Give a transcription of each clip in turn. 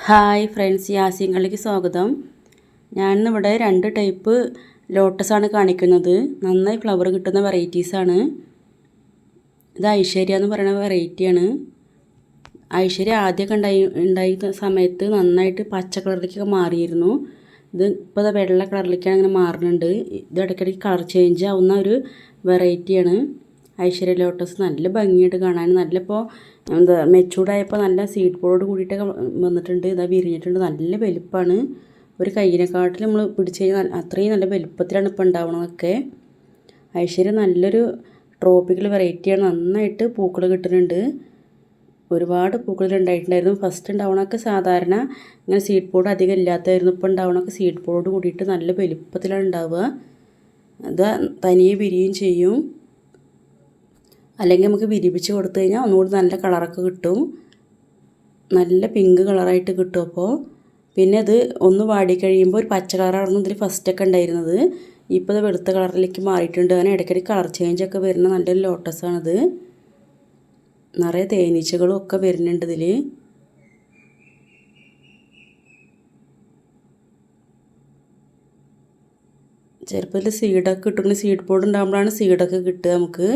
Hi friends യാസിങ്ങളിലേക്ക് സ്വാഗതം. ഞാനിന്നിവിടെ രണ്ട് ടൈപ്പ് ലോട്ടസാണ് കാണിക്കുന്നത്. നന്നായി ഫ്ലവർ കിട്ടുന്ന വെറൈറ്റീസാണ് ഇത് ഐശ്വര്യ എന്ന് പറയുന്ന വെറൈറ്റിയാണ് ഐശ്വര്യ ആദ്യമൊക്കെ ഉണ്ടായി ഉണ്ടായി സമയത്ത് നന്നായിട്ട് പച്ച കളറിലേക്കൊക്കെ മാറിയിരുന്നു. ഇത് ഇപ്പോൾ വെള്ള കളറിലേക്കാണ് ഇങ്ങനെ മാറുന്നുണ്ട് ഇത് ഇടയ്ക്കിടയ്ക്ക് കളർ ചേഞ്ച് ആവുന്ന ഒരു വെറൈറ്റിയാണ് ഐശ്വര്യ ലോട്ടസ് നല്ല ഭംഗിയായിട്ട് കാണാൻ നല്ല ഇപ്പോൾ എന്താ മെച്ചൂർഡായപ്പോൾ നല്ല സീഡ് പോളോട് കൂടിയിട്ടൊക്കെ വന്നിട്ടുണ്ട്. ഇതാ വിരിഞ്ഞിട്ടുണ്ട്. നല്ല വലുപ്പമാണ് ഒരു കയ്യിനെക്കാട്ടിൽ നമ്മൾ പിടിച്ച് കഴിഞ്ഞാൽ അത്രയും നല്ല വലുപ്പത്തിലാണ് ഇപ്പോൾ ഉണ്ടാവണതൊക്കെ. ഐശ്വര്യ നല്ലൊരു ട്രോപ്പിക്കൽ വെറൈറ്റിയാണ് നന്നായിട്ട് പൂക്കൾ കിട്ടുന്നുണ്ട്. ഒരുപാട് പൂക്കൾ ഉണ്ടായിട്ടുണ്ടായിരുന്നു. ഫസ്റ്റ് ഉണ്ടാവണമൊക്കെ സാധാരണ ഇങ്ങനെ സീഡ് പോഡ് അധികം ഇല്ലാത്തതായിരുന്നു. ഇപ്പോൾ ഉണ്ടാവണമൊക്കെ സീഡ് പോഡോട് കൂടിയിട്ട് നല്ല വലുപ്പത്തിലാണ് ഉണ്ടാവുക. അത് തനിയെ വിരിയും ചെയ്യും. അല്ലെങ്കിൽ നമുക്ക് വിരിപ്പിച്ച് കൊടുത്തു കഴിഞ്ഞാൽ ഒന്നുകൂടി നല്ല കളറൊക്കെ കിട്ടും. നല്ല പിങ്ക് കളറായിട്ട് കിട്ടും അപ്പോൾ പിന്നെ അത് ഒന്ന് വാടി കഴിയുമ്പോൾ ഒരു പച്ച കളറായിരുന്നു ഇതിൽ ഫസ്റ്റൊക്കെ ഉണ്ടായിരുന്നത്. ഇപ്പോൾ ഇത് വെളുത്ത കളറിലേക്ക് മാറിയിട്ടുണ്ട്. അങ്ങനെ ഇടയ്ക്കിടയ്ക്ക് കളർ ചേഞ്ചൊക്കെ വരുന്ന നല്ലൊരു ലോട്ടസാണിത് നിറയെ തേനീച്ചകളും ഒക്കെ വരുന്നുണ്ട് ഇതിൽ ചെറുപ്പത്തിൽ സീഡൊക്കെ കിട്ടുന്ന സീഡ് ബോർഡ് ഉണ്ടാകുമ്പോഴാണ് സീഡൊക്കെ കിട്ടുക നമുക്ക്.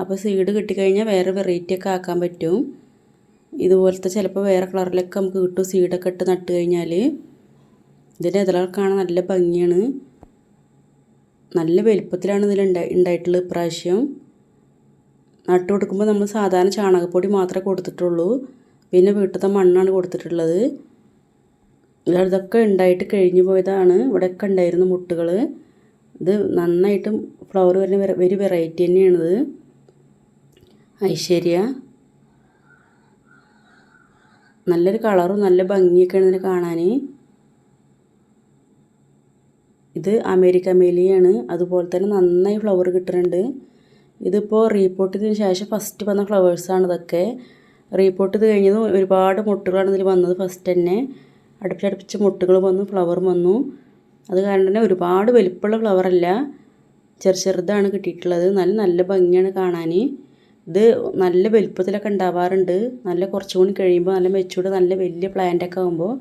അപ്പോൾ സീഡ് കിട്ടിക്കഴിഞ്ഞാൽ വേറെ വെറൈറ്റി ഒക്കെ ആക്കാൻ പറ്റും. ഇതുപോലത്തെ ചിലപ്പോൾ വേറെ കളറിലൊക്കെ നമുക്ക് കിട്ടും. സീഡൊക്കെ ഇട്ട് നട്ട് കഴിഞ്ഞാൽ ഇതിന്റെ ഇതളൊക്കെ കാണാൻ നല്ല ഭംഗിയാണ്. നല്ല വലുപ്പത്തിലാണ് ഇതിൽ ഉണ്ടായിട്ടുള്ളത് ഇപ്രാവശ്യം. നട്ട് കൊടുക്കുമ്പോൾ നമ്മൾ സാധാരണ ചാണകപ്പൊടി മാത്രമേ കൊടുത്തിട്ടുള്ളൂ. പിന്നെ വീട്ടിലത്തെ മണ്ണാണ് കൊടുത്തിട്ടുള്ളത്. ഇതൊക്കെ ഉണ്ടായിട്ട് കഴിഞ്ഞു പോയതാണ്. ഇവിടെയൊക്കെ ഉണ്ടായിരുന്നു മുട്ടുകൾ. ഇത് നന്നായിട്ടും ഫ്ലവർ വരുന്ന ഒരു വെറൈറ്റി തന്നെയാണിത്. ഐശ്വര്യ. നല്ലൊരു കളറും നല്ല ഭംഗിയൊക്കെയാണ് ഇതിന് കാണാൻ ഇത് അമേരിക്ക മേലിയാണ്. അതുപോലെ തന്നെ നന്നായി ഫ്ലവർ കിട്ടുന്നുണ്ട്. ഇതിപ്പോൾ റീപോർട്ട് ചെയ്തതിന് ശേഷം ഫസ്റ്റ് വന്ന ഫ്ലവേഴ്സാണ് ഇതൊക്കെ. റീപോർട്ട് ചെയ്ത് കഴിഞ്ഞത് ഒരുപാട് മുട്ടുകളാണ് ഇതിൽ വന്നത് ഫസ്റ്റ് തന്നെ. അടുപ്പിച്ചടുപ്പിച്ച് മുട്ടുകൾ വന്നു ഫ്ലവറും വന്നു. അത് കാരണം തന്നെ ഒരുപാട് വലിപ്പമുള്ള ഫ്ലവറല്ല ചെറു ചെറുതാണ് കിട്ടിയിട്ടുള്ളത്. നല്ല നല്ല ഭംഗിയാണ് കാണാൻ ഇത് നല്ല വലുപ്പത്തിലൊക്കെ ഉണ്ടാവാറുണ്ട്. നല്ല കുറച്ചും കൂടി കഴിയുമ്പോൾ നല്ല മെച്ചൂർഡ് നല്ല വലിയ പ്ലാന്റൊക്കെ ആകുമ്പോൾ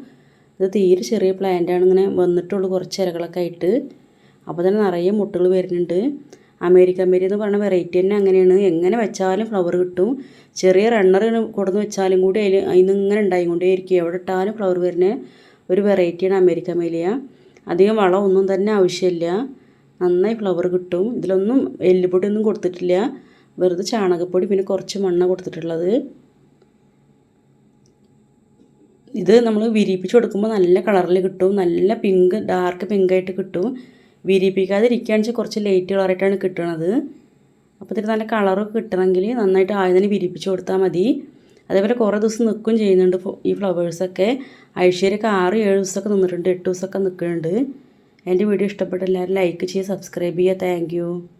ഇത് തീരെ ചെറിയ പ്ലാന്റാണ് ഇങ്ങനെ വന്നിട്ടുള്ളൂ കുറച്ച് ഇലകളൊക്കെ ആയിട്ട്. അപ്പോൾ തന്നെ നിറയെ മുട്ടുകൾ വരുന്നുണ്ട്. അമേരിക്കൻ മേരി എന്ന് പറയുന്ന വെറൈറ്റി തന്നെ അങ്ങനെയാണ്. എങ്ങനെ വെച്ചാലും ഫ്ലവർ കിട്ടും. ചെറിയ റണ്ണർ കൊടുന്ന് വെച്ചാലും കൂടി അതിൽ അതിന് ഇങ്ങനെ ഉണ്ടായിക്കൊണ്ടേ ഇരിക്കും എവിടെ ഇട്ടാലും ഫ്ലവർ വരുന്ന ഒരു വെറൈറ്റിയാണ് അമേരിക്ക മേലിയ അധികം വളം ഒന്നും തന്നെ ആവശ്യമില്ല. നന്നായി ഫ്ലവർ കിട്ടും. ഇതിലൊന്നും എല്ലുപൊടി ഒന്നും കൊടുത്തിട്ടില്ല. വെറുതെ ചാണകപ്പൊടി പിന്നെ കുറച്ച് മണ്ണ കൊടുത്തിട്ടുള്ളത്. ഇത് നമ്മൾ വിരിയിപ്പിച്ച് കൊടുക്കുമ്പോൾ നല്ല കളറിൽ കിട്ടും. നല്ല പിങ്ക് ഡാർക്ക് പിങ്കായിട്ട് കിട്ടും. വിരിപ്പിക്കാതിരിക്കുകയാണെന്ന് വെച്ചാൽ കുറച്ച് ലൈറ്റ് കളറായിട്ടാണ് കിട്ടുന്നത് അപ്പോൾ ഇതിന് നല്ല കളറൊക്കെ കിട്ടണമെങ്കിൽ നന്നായിട്ട് ആദ്യം തന്നെ വിരിയിപ്പിച്ച് കൊടുത്താൽ മതി. അതേപോലെ കുറേ ദിവസം നിൽക്കും ചെയ്യുന്നുണ്ട് ഈ ഫ്ലവേഴ്സൊക്കെ ഐശ്വര്യൊക്കെ ആറ് ഏഴ് ദിവസമൊക്കെ നിന്നിട്ടുണ്ട്. എട്ട് ദിവസമൊക്കെ നിൽക്കുന്നുണ്ട് എന്റെ വീഡിയോ ഇഷ്ടപ്പെട്ട എല്ലാവരും ലൈക്ക് ചെയ്യുക സബ്സ്ക്രൈബ് ചെയ്യുക. താങ്ക്